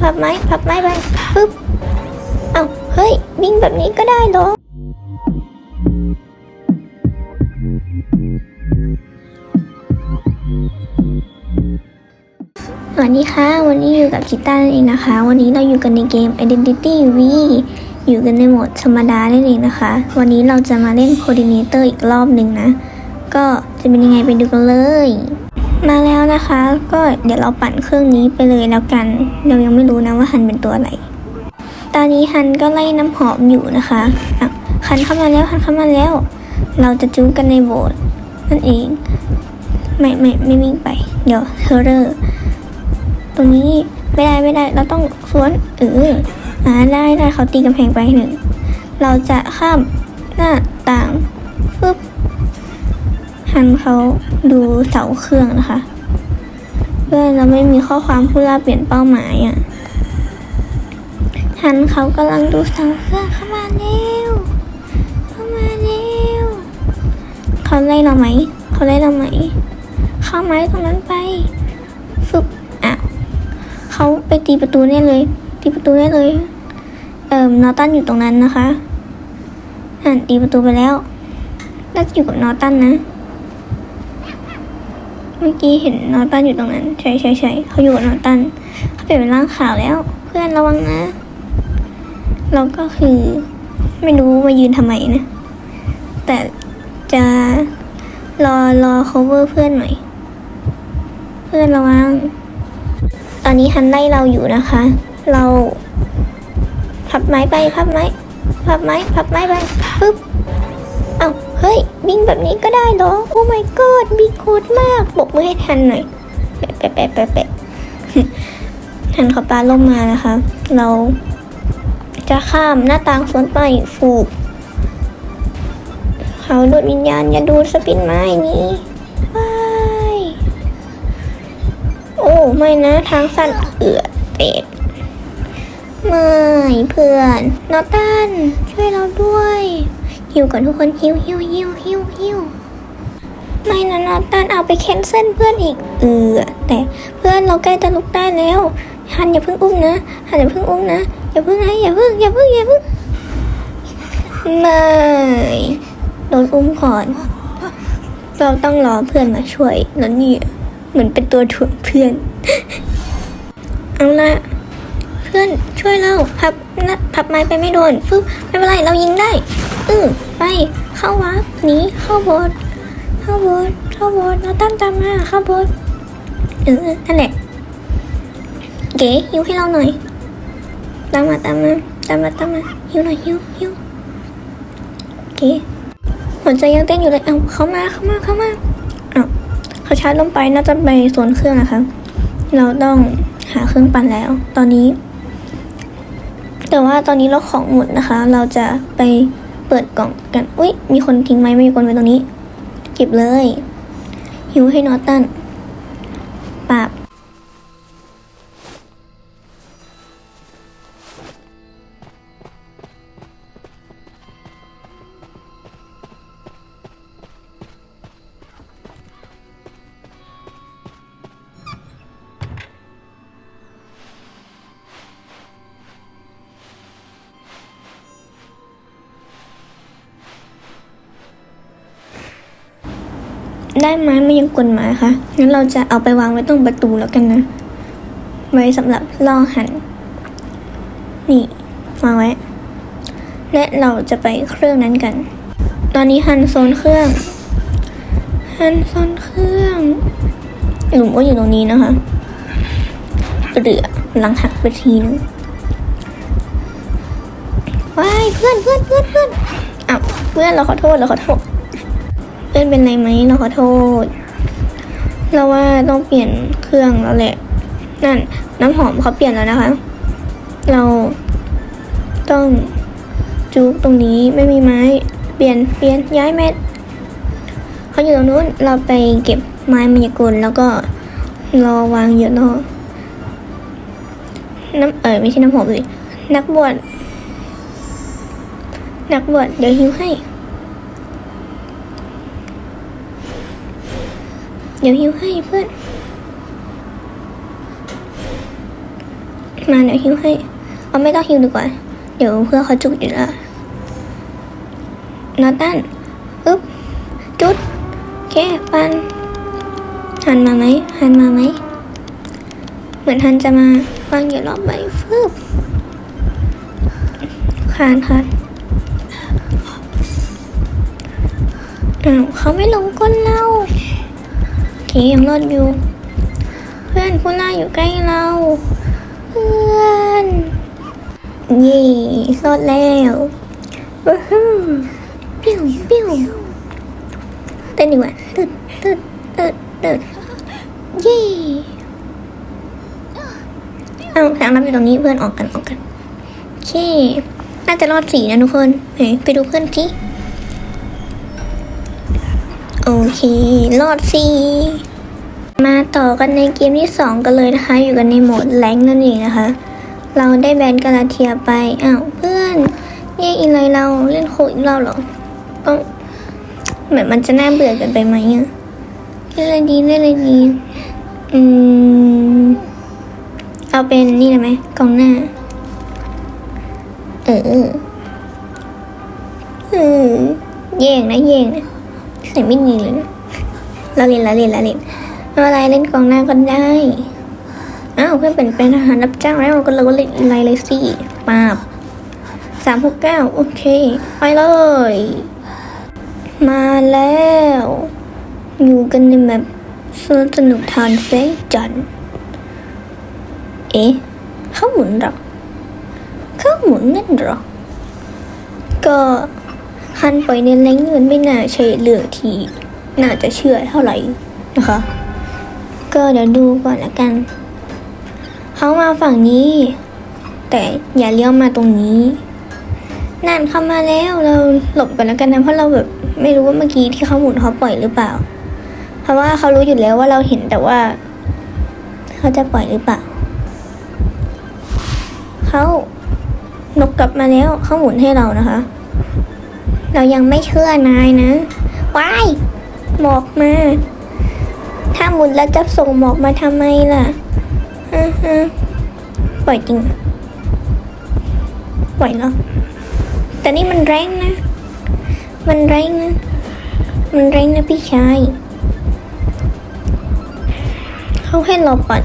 พับไม้พับไม้ไปปึ๊บเอ้าเฮ้ยวิ่งแบบนี้ก็ได้เหรอสวัสดีค่ะ วันนี้อยู่กับจิต้านั่นเองนะคะ วันนี้เราอยู่กันในเกม Identity V อยู่กันในโหมดธรรมดานั่นเองนะคะ วันนี้เราจะมาเล่น Coordinator อีกรอบหนึ่งนะ ก็จะเป็นยังไงไปดูกันเลย มาแล้วนะคะ ก็เดี๋ยวเราปั่นเครื่องนี้ไปเลยแล้วกัน เรายังไม่รู้นะว่าฮันเป็นตัวอะไร ตอนนี้ฮันก็ไล่น้ำหอมอยู่นะคะอะฮันเข้ามาแล้วฮันเข้ามาแล้ว เราจะจู้กันในโบสถ์นั่นเอง ไม่ไม่ไม่วิ่งไป เดี๋ยวเฮอร์เรอร์ตรงนี้ไม่ได้ไม่ได้ เราต้องสวนเอออ่าได้ได้เขาตีกำแพงไปหนึ่ง เราจะข้ามหน้าต่าง หันเขาดูเสาเครื่องนะคะเพื่อเราไม่มีข้อความผู้ล่าเปลี่ยนเป้าหมายอะหันเขากำลังดูเสาเครื่องเข้ามาเร็วเข้ามาเร็วเขาไล่เราไหมเขาไล่เราไหมเข้าไหมตรงนั้นไปฟึบอ้าวเขาไปตีประตูแน่เลย ตีประตูแน่เลย เอ่อนอตันอยู่ตรงนั้นนะคะอ่านตีประตูไปแล้วน่าจะอยู่กับนอตันนะ มื่อกี้เห็นนอตันอยู่ตรงนั้นใช่ใช่ใช่เขาอยู่กับนอตันเขาเปลี่ยนเป็นร่างขาวแล้ว เพื่อนระวังนะเราก็คือ ไม่รู้มายืนทำไมนะ แต่จะรอรอ cover เพื่อนหน่อย เพื่อนระวัง ตอนนี้ฮันไล่เราอยู่นะคะ เราพับไม้ไปพับไม้พับไม้พับไม้ไปปึ๊บ เฮ้ยวิ่งแบบนี้ก็ได้เหรอ โอ้ my god วิ่งโคตรมากบกมือให้ทันหน่อย แปะแปะแปะแปะแปะทันเขาปลาล่มมานะคะ เราจะข้ามหน้าต่างสวนไปฟูกเขาดูดวิญญาณอย่าดูดสปินไม้นี้ไม่โอ้ไม่นะทางสั้นเอือเป็ดไม่เพื่อนนอตันช่วยเราด้วย หิวก่อนทุกคนหิวหิวหิวหิวหิวไม่นะนอตันเอาไปแคนเซิลเพื่อนอีก เออแต่เพื่อนเราใกล้จะลุกได้แล้วฮันอย่าเพิ่งอุ้มนะฮันอย่าเพิ่งอุ้มนะอย่าเพิ่งนะอย่าเพิ่งอย่าเพิ่งอย่าเพิ่งไม่โดนอุ้มก่อน เราต้องรอเพื่อนมาช่วยแล้วนี่เหมือนเป็นตัวถ่วงเพื่อน เอาละเพื่อนช่วยเราพับนะพับไม้ไปไม่โดนฟึบไม่เป็นไรเรายิงได้ ออไป เข้าวาร์ปหนีเข้าโบสถ์เข้าโบสถ์เข้าโบสถ์เราตั้งตามมาเข้าโบสถ์เออนั่นแหละเก๋หิวให้เราหน่อย ตามมาตามมาตามมาตามมาหิวหน่อยหิวหิวเก๋หัวใจยังเต้นอยู่เลย เอาเข้ามาเข้ามาเข้ามาเอาเขาชาร์จลงไปน่าจะไปโซนเครื่องนะคะ เราต้องหาเครื่องปั่นแล้ว ตอนนี้ แต่ว่าตอนนี้เราของหมดนะคะ เราจะไป เปิดกล่องกัน อุ้ยมีคนทิ้งไม้ไม่มีคนไว้ตรงนี้ เก็บเลย หิวให้นอตัน ได้ไม้ไมายังกลมาค่ะงั้นเราจะเอาไปวางไว้ตรงประตูแล้วกันนะ ไว้สำหรับล่อหัน นี่วางไว้ และเราจะไปเครื่องนั้นกัน ตอนนี้หันโซนเครื่อง หันโซนเครื่อง หลุมก็อยู่ตรงนี้นะคะเรือหลังหักไปทีนึงว้ายเพื่อนเพื่อนเพื่อนเพื่อนอ้าวเพื่อนเราขอโทษเราขอโทษ เพื่อนเป็นไรไหมเราขอโทษ เราว่าต้องเปลี่ยนเครื่องแล้วแหละ นั่น น้ำหอมเขาเปลี่ยนแล้วนะคะ เราต้องจุกตรงนี้ไม่มีไม้ เปลี่ยนเปลี่ยนย้ายเม็ดเขาอยู่ตรงนู้นเราไปเก็บไม้มายากลแล้วก็รอวางอยู่รอน้ำเอ๋ยไม่ใช่น้ำหอมเลยนักบวชนักบวชเดี๋ยวหิวให้ ดี๋ยวหิวให้เพื่อน มาเดี๋ยวฮิวให้ เอาไม่ต้องฮิวดีกว่า เดี๋ยวเพื่อนเขาจุกอยู่และนอตันอึ๊บ จุดโอเคปันหันมาไหมหันมาไหม เหมือนหันจะมาวางอยู่รอบใบฟืบคานคานอ้าวเขาไม่ลงก้นเรา โอเคยังรอดอยู่เพื่อนผู้น่าอยู่ใกล้เรา เพื่อน เย่รอดแล้วว้าวปิ้วปิ้วเต้นดีกว่าตึดตึดตึดตึดเย่เอาทางรับอยู่ตรงนี้เพื่อนออกกันออกกันโอเคน่าจะรอดสี่นะทุกคนไหนไปดูเพื่อนสิ โอเค รอดสี่มาต่อกันในเกมที่สองกันเลยนะคะ อยู่กันในโหมดแรงนั่นเองนะคะ เราได้แบนกาลาเทียไป อ้าวเพื่อนเนี่ยอีไรเราเล่นโคอีกเราเหรอต้องเหมือนมันจะน่าเบื่อกันไปไหมอะเล่นอะไรดีเล่นอะไรดีอืมเอาเป็นนี่ได้ไหมกองหน้า เออเออแย่งนะแย่งนะ ใส่ไม่ดีเลยนะเราเล่นเราเล่นเราเล่นเอาอะไรเล่นกองหน้าก็ได้อ้าวเพื่อนเป็นเป็นทหารรับจ้างแล้วก็เราก็เล่นอะไรเลยสิปาบสามหกเก้าโอเค ไปเลย มาแล้ว อยู่กันในแบบสนสนุกทานแสงจันเอ๊ะเขาหมุนหรอเขาหมุนนั่นหรอก็ ฮันปล่อยในแรงเงินไม่น่าใช่เรื่องที่น่าจะเชื่อเท่าไหร่นะคะ ก็เดี๋ยวดูก่อนละกัน เขามาฝั่งนี้ แต่อย่าเลี้ยวมาตรงนี้นั่นเข้ามาแล้วเราหลบกันแล้วกันนะเพราะเราแบบไม่รู้ว่าเมื่อกี้ที่เขาหมุนเขาปล่อยหรือเปล่า เพราะว่าเขารู้อยู่แล้วว่าเราเห็นแต่ว่า เขาจะปล่อยหรือเปล่าเขานกกลับมาแล้วเขาหมุนให้เรานะคะ เรายังไม่เชื่อนายนะว้ายหมอกมา ถ้าหมุนแล้วจะส่งหมอกมาทำไมล่ะอือฮึปล่อยจริงปล่อยแล้วแต่นี่มันแรงนะ มันแรงนะ มันแรงนะพี่ชายเขาให้เราปั่น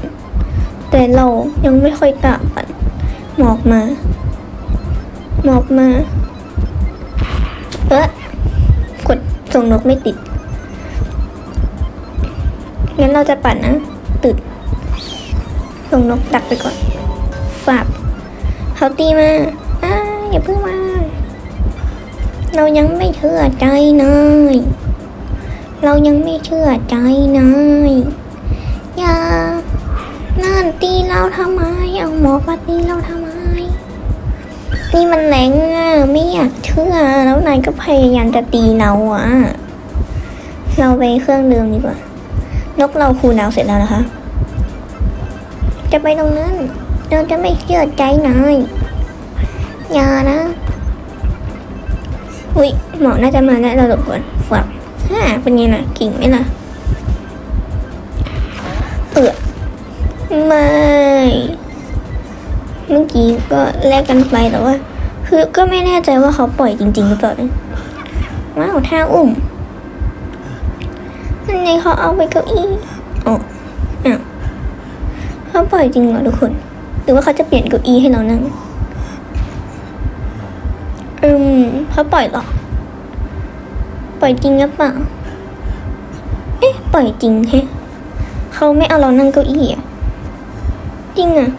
แต่เรายังไม่ค่อยกล้าปั่นหมอกมา หมอกมา เออกดส่งนกไม่ติด งั้นเราจะปั่นนะตึดส่งนกดักไปก่อนฝากเขาตีมาอ้าอย่าเพิ่งมา เรายังไม่เชื่อใจนายเรายังไม่เชื่อใจนายอย่านั่นตีเราทำไม เอาหมอมาตีเราทำไม นี่มันแรงอะ ไม่อยากเชื่อ แล้วนายก็พยายามจะตีเราอะ เราไปเครื่องเดิมดีกว่า นกเราคูลดาวเสร็จแล้วนะคะ จะไปตรงนั้น เราจะไม่เชื่อใจนายอย่านะ อุ้ยหมอน่าจะมาแล้วเราหลบก่อนฝับฮ่าเป็นไงล่ะกิ่งไหมล่ะ เออม่ เมื่อกี้ก็แลกกันไปแต่ว่า คือก็ไม่แน่ใจว่าเขาปล่อยจริง ๆ หรือเปล่านะว้าวท่าอุ้มนั่นไงเขาเอาไปเก้าอี้อ๋ออ้าวเขาปล่อยจริงเหรอทุกคน หรือว่าเขาจะเปลี่ยนเก้าอี้ให้เรานั่งอืมเขาปล่อยหรอ ปล่อยจริงหรือเปล่า เอ๊ะ ปล่อยจริงแฮะเขาไม่เอาเรานั่งเก้าอี้อะจริงอะ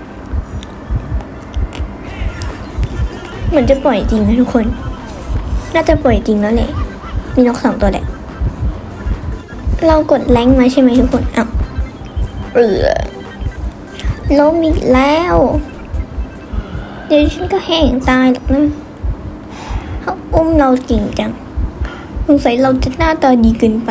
เหมือนจะปล่อยจริงนะทุกคน น่าจะปล่อยจริงแล้วแหละ มีนกสองตัวแหละ เรากดแรงมาใช่ไหมทุกคนอ้าวเออล้มอีกแล้ว เดี๋ยวฉันก็แห้งตายหรอกนะเขาอุ้มเราจริงจังสงสัยเราจะหน้าตาดีเกินไป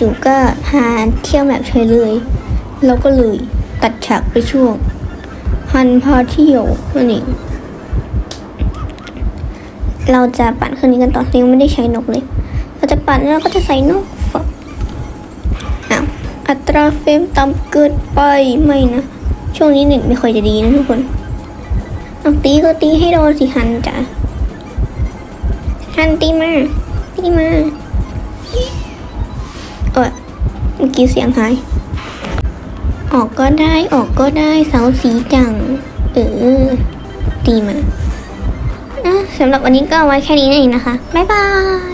จู่ๆก็พาเที่ยวแบบเฉยเลยเราก็เลยตัดฉากไปช่วงฮันพาเที่ยวนั่นเองเราจะปั่นครื่องนี้กันต่อยังไม่ได้ใช้นกเลย เราจะปั่นแล้วก็จะใส่นกฝักอ้าวอัตราเฟรมต่ำเกินไปไม่นะ ช่วงนี้เน็ตไม่ค่อยจะดีนะทุกคนเอาตีก็ตีให้โดนสิฮันจ้ะฮันตีมาตีมา เออเมื่อกี้เสียงหาย ออกก็ได้ออกก็ได้เสาสีจัง เออตีมาสำหรับวันนี้ก็ไว้แค่นี้เองนะคะ บ๊ายบาย